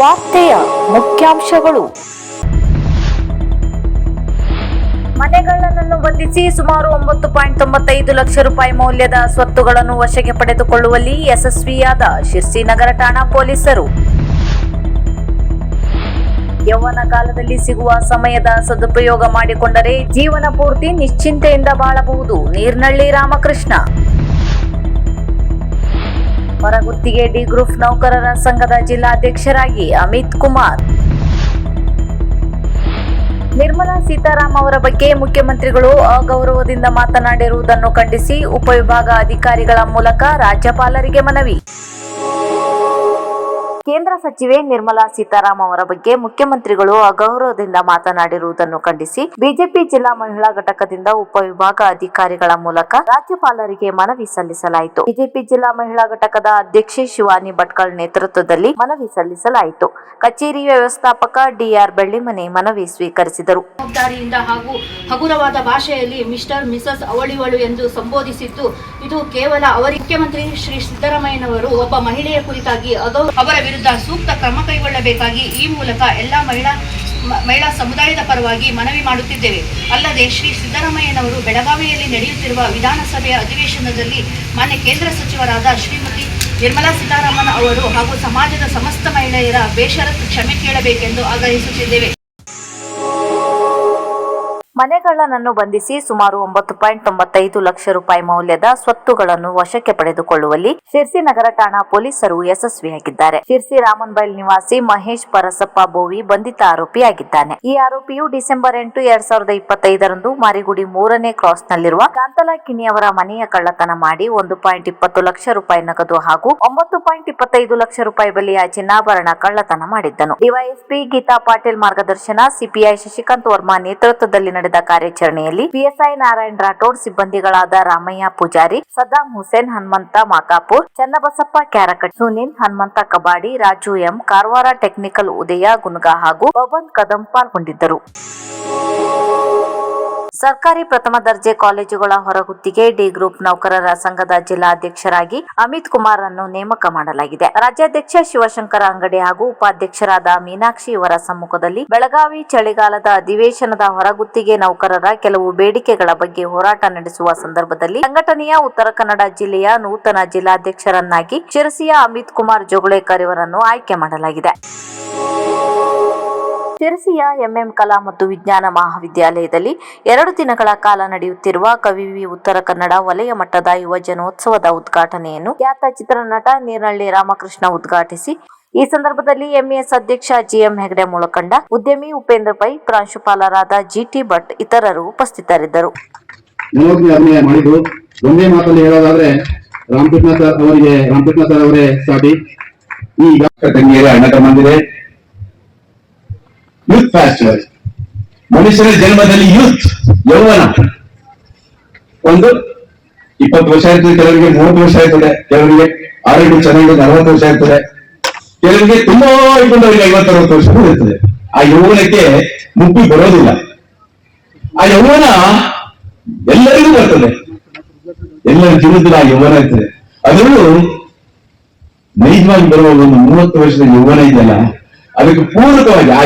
ವಾರ್ತೆಯ ಮುಖ್ಯಾಂಶಗಳು. ಮನೆಗಳನ್ನು ಬಂಧಿಸಿ ಸುಮಾರು ಒಂಬತ್ತು ಪಾಯಿಂಟ್ ತೊಂಬತ್ತೈದು ಲಕ್ಷ ರೂಪಾಯಿ ಮೌಲ್ಯದ ಸ್ವತ್ತುಗಳನ್ನು ವಶಕ್ಕೆ ಪಡೆದುಕೊಳ್ಳುವಲ್ಲಿ ಯಶಸ್ವಿಯಾದ ಶಿರ್ಸಿ ನಗರ ಠಾಣಾ ಪೊಲೀಸರು. ಯೌವನ ಕಾಲದಲ್ಲಿ ಸಿಗುವ ಸಮಯದ ಸದುಪಯೋಗ ಮಾಡಿಕೊಂಡರೆ ಜೀವನ ಪೂರ್ತಿ ನಿಶ್ಚಿಂತೆಯಿಂದ ಬಾಳಬಹುದು. ನೀರ್ನಳ್ಳಿ ರಾಮಕೃಷ್ಣ. ಹೊರಗುತ್ತಿಗೆ ಡಿ ಗ್ರೂಪ್ ನೌಕರರ ಸಂಘದ ಜಿಲ್ಲಾಧ್ಯಕ್ಷರಾಗಿ ಅಮಿತ್ ಕುಮಾರ್. ನಿರ್ಮಲಾ ಸೀತಾರಾಮ್ ಅವರ ಬಗ್ಗೆ ಮುಖ್ಯಮಂತ್ರಿಗಳು ಅಗೌರವದಿಂದ ಮಾತನಾಡಿರುವುದನ್ನು ಖಂಡಿಸಿ ಉಪವಿಭಾಗ ಅಧಿಕಾರಿಗಳ ಮೂಲಕ ರಾಜ್ಯಪಾಲರಿಗೆ ಮನವಿ. ಕೇಂದ್ರ ಸಚಿವೆ ನಿರ್ಮಲಾ ಸೀತಾರಾಮ್ ಅವರ ಬಗ್ಗೆ ಮುಖ್ಯಮಂತ್ರಿಗಳು ಅಗೌರವದಿಂದ ಮಾತನಾಡಿರುವುದನ್ನು ಖಂಡಿಸಿ ಬಿಜೆಪಿ ಜಿಲ್ಲಾ ಮಹಿಳಾ ಘಟಕದಿಂದ ಉಪವಿಭಾಗ ಅಧಿಕಾರಿಗಳ ಮೂಲಕ ರಾಜ್ಯಪಾಲರಿಗೆ ಮನವಿ ಸಲ್ಲಿಸಲಾಯಿತು. ಬಿಜೆಪಿ ಜಿಲ್ಲಾ ಮಹಿಳಾ ಘಟಕದ ಅಧ್ಯಕ್ಷೆ ಶಿವಾನಿ ಭಟ್ಕಳ್ ನೇತೃತ್ವದಲ್ಲಿ ಮನವಿ ಸಲ್ಲಿಸಲಾಯಿತು. ಕಚೇರಿ ವ್ಯವಸ್ಥಾಪಕ ಡಿಆರ್ ಬೆಳ್ಳಿಮನೆ ಮನವಿ ಸ್ವೀಕರಿಸಿದರು. ಹಾಗೂ ಹಗುರವಾದ ಭಾಷೆಯಲ್ಲಿ ಮಿಸ್ಟರ್ ಮಿಸಸ್ ಅವಳಿವಳು ಎಂದು ಸಂಬೋಧಿಸಿದ್ದು ಇದು ಕೇವಲ ಅವರ ಮುಖ್ಯಮಂತ್ರಿ ಶ್ರೀ ಸಿದ್ದರಾಮಯ್ಯನವರು, ಒಬ್ಬ ಮಹಿಳೆಯ ಕುರಿತಾಗಿ ಅವರ ವಿರುದ್ಧ ಸೂಕ್ತ ಕ್ರಮ ಕೈಗೊಳ್ಳಬೇಕಾಗಿ ಈ ಮೂಲಕ ಎಲ್ಲ ಮಹಿಳಾ ಮಹಿಳಾ ಸಮುದಾಯದ ಪರವಾಗಿ ಮನವಿ ಮಾಡುತ್ತಿದ್ದೇವೆ. ಅಲ್ಲದೆ ಶ್ರೀ ಸಿದ್ದರಾಮಯ್ಯನವರು ಬೆಳಗಾವಿಯಲ್ಲಿ ನಡೆಯುತ್ತಿರುವ ವಿಧಾನಸಭೆಯ ಅಧಿವೇಶನದಲ್ಲಿ ಮಾನ್ಯ ಕೇಂದ್ರ ಸಚಿವರಾದ ಶ್ರೀಮತಿ ನಿರ್ಮಲಾ ಸೀತಾರಾಮನ್ ಅವರು ಹಾಗೂ ಸಮಾಜದ ಸಮಸ್ತ ಮಹಿಳೆಯರ ಬೇಷರತ್ತು ಕ್ಷಮೆ ಕೇಳಬೇಕೆಂದು ಆಗ್ರಹಿಸುತ್ತಿದ್ದೇವೆ. ಮನೆಗಳ್ಳನನ್ನು ಬಂಧಿಸಿ ಸುಮಾರು ಒಂಬತ್ತು ಪಾಯಿಂಟ್ ತೊಂಬತ್ತೈದು ಲಕ್ಷ ರೂಪಾಯಿ ಮೌಲ್ಯದ ಸ್ವತ್ತುಗಳನ್ನು ವಶಕ್ಕೆ ಪಡೆದುಕೊಳ್ಳುವಲ್ಲಿ ಶಿರ್ಸಿ ನಗರ ಠಾಣಾ ಪೊಲೀಸರು ಯಶಸ್ವಿಯಾಗಿದ್ದಾರೆ. ಶಿರ್ಸಿ ರಾಮನ್ಬೈಲ್ ನಿವಾಸಿ ಮಹೇಶ್ ಪರಸಪ್ಪ ಬೋವಿ ಬಂಧಿತ ಆರೋಪಿಯಾಗಿದ್ದಾನೆ. ಈ ಆರೋಪಿಯು ಡಿಸೆಂಬರ್ ಎಂಟು ಎರಡ್ ಸಾವಿರದ ಇಪ್ಪತ್ತೈದರಂದು ಮಾರಿಗುಡಿ ಮೂರನೇ ಕ್ರಾಸ್ ನಲ್ಲಿರುವ ಕಾಂತಲಾ ಕಿಣಿಯವರ ಮನೆಯ ಕಳ್ಳತನ ಮಾಡಿ ಒಂದು ಪಾಯಿಂಟ್ ಇಪ್ಪತ್ತು ಲಕ್ಷ ರೂಪಾಯಿ ನಗದು ಹಾಗೂ ಒಂಬತ್ತು ಪಾಯಿಂಟ್ ಇಪ್ಪತ್ತೈದು ಲಕ್ಷ ರೂಪಾಯಿ ಬೆಲೆಯ ಚಿನ್ನಾಭರಣ ಕಳ್ಳತನ ಮಾಡಿದ್ದನು. ಡಿವೈಎಸ್ಪಿ ಗೀತಾ ಪಾಟೀಲ್ ಮಾರ್ಗದರ್ಶನ, ಸಿಪಿಐ ಶಶಿಕಾಂತ್ ವರ್ಮಾ ನೇತೃತ್ವದಲ್ಲಿ ನಡೆದ ಕಾರ್ಯಾಚರಣೆಯಲ್ಲಿ P S I Narayan Rathod, ಸಿಬ್ಬಂದಿಗಳಾದ Ramaiah Pujari Saddam Hussain, Hanumantha Makapur, Channabasappa Kyarakat, Sunil, Hanumantha Kabadi, Raju M, Karwar technical Udaya Gunga ಹಾಗೂ ಬಬನ್ ಕದಂ ಪಾಲ್ಗೊಂಡಿದ್ದರು ಸರ್ಕಾರಿ ಪ್ರಥಮ ದರ್ಜೆ ಕಾಲೇಜುಗಳ ಹೊರಗುತ್ತಿಗೆ ಡಿ ಗ್ರೂಪ್ ನೌಕರರ ಸಂಘದ ಜಿಲ್ಲಾಧ್ಯಕ್ಷರಾಗಿ ಅಮಿತ್ ಕುಮಾರ್ ಅನ್ನು ನೇಮಕ ಮಾಡಲಾಗಿದೆ. ರಾಜ್ಯಾಧ್ಯಕ್ಷ ಶಿವಶಂಕರ ಅಂಗಡಿ ಹಾಗೂ ಉಪಾಧ್ಯಕ್ಷರಾದ ಮೀನಾಕ್ಷಿ ಇವರ ಸಮ್ಮುಖದಲ್ಲಿ ಬೆಳಗಾವಿ ಚಳಿಗಾಲದ ಅಧಿವೇಶನದ ಹೊರಗುತ್ತಿಗೆ ನೌಕರರ ಕೆಲವು ಬೇಡಿಕೆಗಳ ಬಗ್ಗೆ ಹೋರಾಟ ನಡೆಸುವ ಸಂದರ್ಭದಲ್ಲಿ ಸಂಘಟನೆಯ ಉತ್ತರ ಕನ್ನಡ ಜಿಲ್ಲೆಯ ನೂತನ ಜಿಲ್ಲಾಧ್ಯಕ್ಷರನ್ನಾಗಿ ಶಿರಸಿಯ ಅಮಿತ್ ಕುಮಾರ್ ಜೋಗುಳೇಕರ್ ಇವರನ್ನು ಆಯ್ಕೆ ಮಾಡಲಾಗಿದೆ. ಶಿರಸಿಯ ಎಂಎಂ ಕಲಾ ಮತ್ತು ವಿಜ್ಞಾನ ಮಹಾವಿದ್ಯಾಲಯದಲ್ಲಿ ಎರಡು ದಿನಗಳ ಕಾಲ ನಡೆಯುತ್ತಿರುವ ಕವಿವಿ ಉತ್ತರ ಕನ್ನಡ ವಲಯ ಮಟ್ಟದ ಯುವ ಜನೋತ್ಸವದ ಉದ್ಘಾಟನೆಯನ್ನು ಖ್ಯಾತ ಚಿತ್ರನಟ ನೀರಳ್ಳಿ ರಾಮಕೃಷ್ಣ ಉದ್ಘಾಟಿಸಿ ಈ ಸಂದರ್ಭದಲ್ಲಿ ಎಂಇಎಸ್ ಅಧ್ಯಕ್ಷ ಜಿಎಂ ಹೆಗಡೆ ಮುಳಕಂಡ ಉದ್ಯಮಿ ಉಪೇಂದ್ರ ಪೈ ಪ್ರಾಂಶುಪಾಲರಾದ ಜಿಟಿ ಭಟ್ ಇತರರು ಉಪಸ್ಥಿತರಿದ್ದರು. ನಲವತ್ತನೇ ಅಭಿನಯ ಒಂದೇ ಮಾತಲ್ಲಿ ಹೇಳೋದಾದ್ರೆ ರಾಮಕೃಷ್ಣ ಸರ್ ಅವರಿಗೆ ರಾಮಕೃಷ್ಣ ಸರ್ ಅವರೇ ಸಾಟಿ ಈಗ ತಂಗಿಯರ ಅಣ್ಣ ತಮ್ಮಂದಿರೆ ಯೂತ್ ಫೆಸ್ಟಿವಲ್ ಮನುಷ್ಯನ ಜನ್ಮದಲ್ಲಿ ಯೂತ್ ಯೌವನ. ಒಂದು ಇಪ್ಪತ್ತು ವರ್ಷ ಇರ್ತದೆ ಕೆಲವರಿಗೆ ಮೂವತ್ತು ವರ್ಷ ಇರ್ತದೆ ಕೆಲವರಿಗೆ ಆರೋಗ್ಯ ಚೆನ್ನಾಗಿ ನಲವತ್ತು ವರ್ಷ ಇರ್ತದೆ ಕೆಲವರಿಗೆ ತುಂಬಾ ಇಟ್ಕೊಂಡವರಿಗೆ ಐವತ್ತರವತ್ತು ವರ್ಷ ಇರ್ತದೆ. ಆ ಯೌವನಕ್ಕೆ ಮುಪ್ಪಿ ಬರೋದಿಲ್ಲ. ಆ ಯೌವನ ಎಲ್ಲರಿಗೂ ಬರ್ತದೆ. ಎಲ್ಲರ ಜೀವನದಲ್ಲಿ ಆ ಯೌವನ ಇರ್ತದೆ. ಅದರಲ್ಲೂ ನೈಜವಾಗಿ ಬರುವ ಒಂದು ಮೂವತ್ತು ವರ್ಷದ ಯೌವನ ಇದೆಯಲ್ಲ, ಅದಕ್ಕೆ ಪೂರಕವಾಗಿ ಆ